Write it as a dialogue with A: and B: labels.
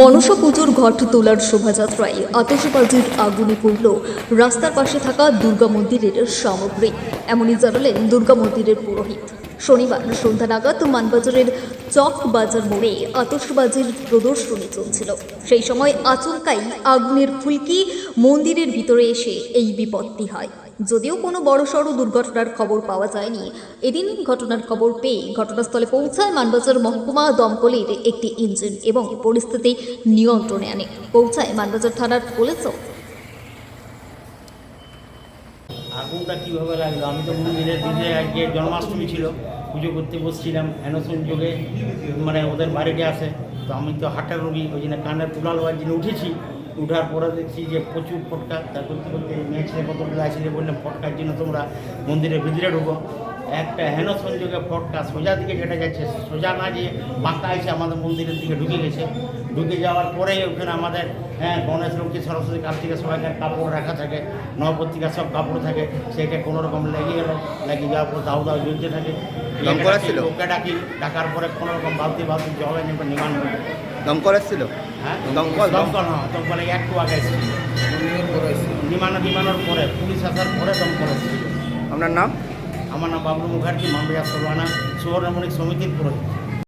A: মনসা পুজোর ঘট তোলার শোভাযাত্রায় আতশবাজির আগুনে পড়ল রাস্তার পাশে থাকা দুর্গা মন্দিরের সামগ্রী। এমনই জানালেন দুর্গা মন্দিরের পুরোহিত। শনিবার সন্ধ্যা নাগাদ মানবাজারের চক বাজার মোড়ে আতশবাজির প্রদর্শনী চলছিল। সেই সময় আচমকাই আগুনের ফুলকি মন্দিরের ভিতরে এসে এই বিপত্তি হয়। যদিও কোনো বড়সড় দুর্ঘটনার খবর পাওয়া যায়নি, এদিন ঘটনার খবর পেয়ে ঘটনাস্থলে পৌঁছায় মানবাজার মহকুমা দমকলের একটি ইঞ্জিন এবং পরিস্থিতি নিয়ন্ত্রণে আনে। পৌঁছায় মানবাজার থানার পুলিশও।
B: আগুনটা কীভাবে লাগল? আমি তো মন্দিরের দিনে আজকে জন্মাষ্টমী ছিল, পুজো করতে বসছিলাম অ্যানোসন যোগে মানে ওদের বাড়িতে আসে, তো আমি তো হাটের রোগী, ওই জন্য কানের তুলা লওয়ার জন্য উঠেছি। উঠার পরে দেখছি যে প্রচুর ফটকা তা করতে করতে মেয়ে ছেলে কতগুলো আসলে বললাম ফটকার জন্য তোমরা মন্দিরের ভিতরে ঢুকো। একটা হেন সংযোগে ফটকা সোজা দিকে যেটা যাচ্ছে সোজা না যে বাঁকা এসে আমাদের মন্দিরের দিকে ঢুকে গেছে। ঢুকে যাওয়ার পরেই ওখানে আমাদের হ্যাঁ গণেশ লক্ষ্মী সরস্বতী কার্তিকের সবাইকার কাপড় রাখা থাকে নবপত্রিকার সব কাপড় থাকে সেটা কোনো রকম লেগে গেল লেগে যাওয়ার পর দাউ দাউ জ্বলতে থাকে? ওকে ডাকি ডাকার পরে কোনো রকম বালতি বালতি জল এনে নিবান হলো
C: দমকল এসেছিল?
B: হ্যাঁ?
C: দমকল?
B: দমকল হ্যাঁ দমকলে একটু আগে এসেছিল। নিমানো বিমানের পরে পুলিশ আসার পরে দমকল এসেছিল।
C: আপনার নাম?
B: আমার নাম বাবলু মুখার্জি মামলিয়া সরবানা সুবর্ণমণিক সমিতির পুরোহিত।